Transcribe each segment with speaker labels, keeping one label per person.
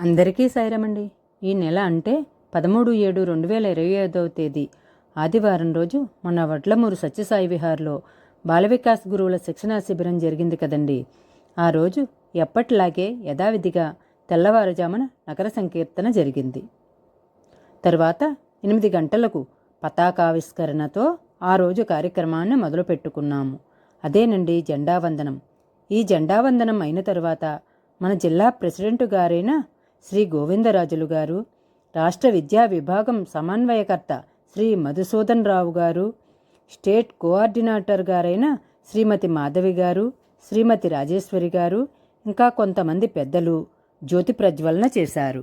Speaker 1: అందరికీ సైరమండి ఈ నెల అంటే పదమూడు ఏడు రెండు వేల ఇరవై ఐదవ తేదీ. ఆదివారం రోజు మన వడ్లమూరు సత్యసాయి విహార్లో బాలవికాస్ గురువుల శిక్షణా శిబిరం జరిగింది కదండి. ఆ రోజు ఎప్పటిలాగే యథావిధిగా తెల్లవారుజామున నగర సంకీర్తన జరిగింది. తరువాత ఎనిమిది గంటలకు పతాకావిష్కరణతో ఆ రోజు కార్యక్రమాన్ని మొదలుపెట్టుకున్నాము. అదేనండి జెండా వందనం ఈ జెండా వందనం అయిన తరువాత మన జిల్లా ప్రెసిడెంట్ గారైన శ్రీ గోవిందరాజులు గారు రాష్ట్ర విద్యా విభాగం సమన్వయకర్త శ్రీ మధుసూదన్ రావు గారు స్టేట్ కోఆర్డినేటర్ గారైన శ్రీమతి మాధవి గారు శ్రీమతి రాజేశ్వరి గారు ఇంకా కొంతమంది పెద్దలు జ్యోతి ప్రజ్వలన చేశారు.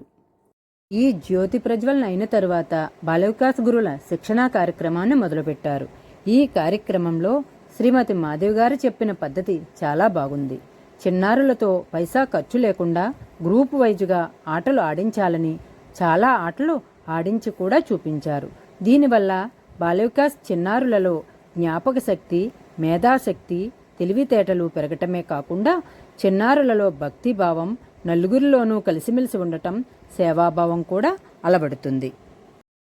Speaker 1: ఈ జ్యోతి ప్రజ్వలన అయిన తరువాత బాలవికాస్ గురుల శిక్షణా కార్యక్రమాన్ని మొదలుపెట్టారు. ఈ కార్యక్రమంలో శ్రీమతి మాధవి గారు చెప్పిన పద్ధతి చాలా బాగుంది. చిన్నారులతో పైసా ఖర్చు లేకుండా గ్రూప్ వైజ్గా ఆటలు ఆడించాలని చాలా ఆటలు ఆడించి కూడా చూపించారు. దీనివల్ల బాలవికాస్ చిన్నారులలో జ్ఞాపక శక్తి మేధాశక్తి తెలివితేటలు పెరగటమే కాకుండా చిన్నారులలో భక్తిభావం నలుగురిలోనూ కలిసిమెలిసి ఉండటం సేవాభావం కూడా అలవడుతుంది.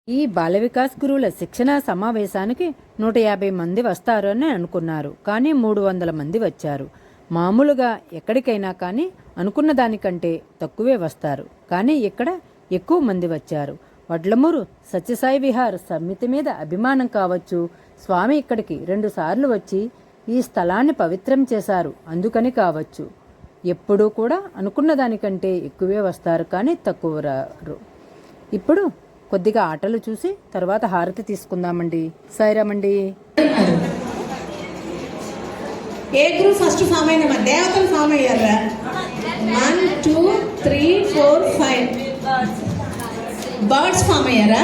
Speaker 1: ఈ బాల వికాస్ గురువుల శిక్షణా సమావేశానికి నూట యాభై మంది వస్తారని అనుకున్నారు. కానీ మూడు వందల మంది వచ్చారు. మామూలుగా ఎక్కడికైనా కానీ అనుకున్న దానికంటే తక్కువే వస్తారు. కానీ ఇక్కడ ఎక్కువ మంది వచ్చారు. వడ్లమూరు సత్యసాయి విహార్ సమితి మీద అభిమానం కావచ్చు. స్వామి ఇక్కడికి రెండు సార్లు వచ్చి ఈ స్థలాన్ని పవిత్రం చేశారు. అందుకని కావచ్చు. ఎప్పుడూ కూడా అనుకున్న దానికంటే ఎక్కువే వస్తారు కానీ తక్కువ రారు. ఇప్పుడు కొద్దిగా ఆటలు చూసి తర్వాత హారతి తీసుకుందామండి. సాయిరామండి.
Speaker 2: ఏ గ్రూప్ ఫస్ట్ ఫామ్ అయిన మన దేవతలు ఫామ్ అయ్యారా one two three four five birds form అయ్యారా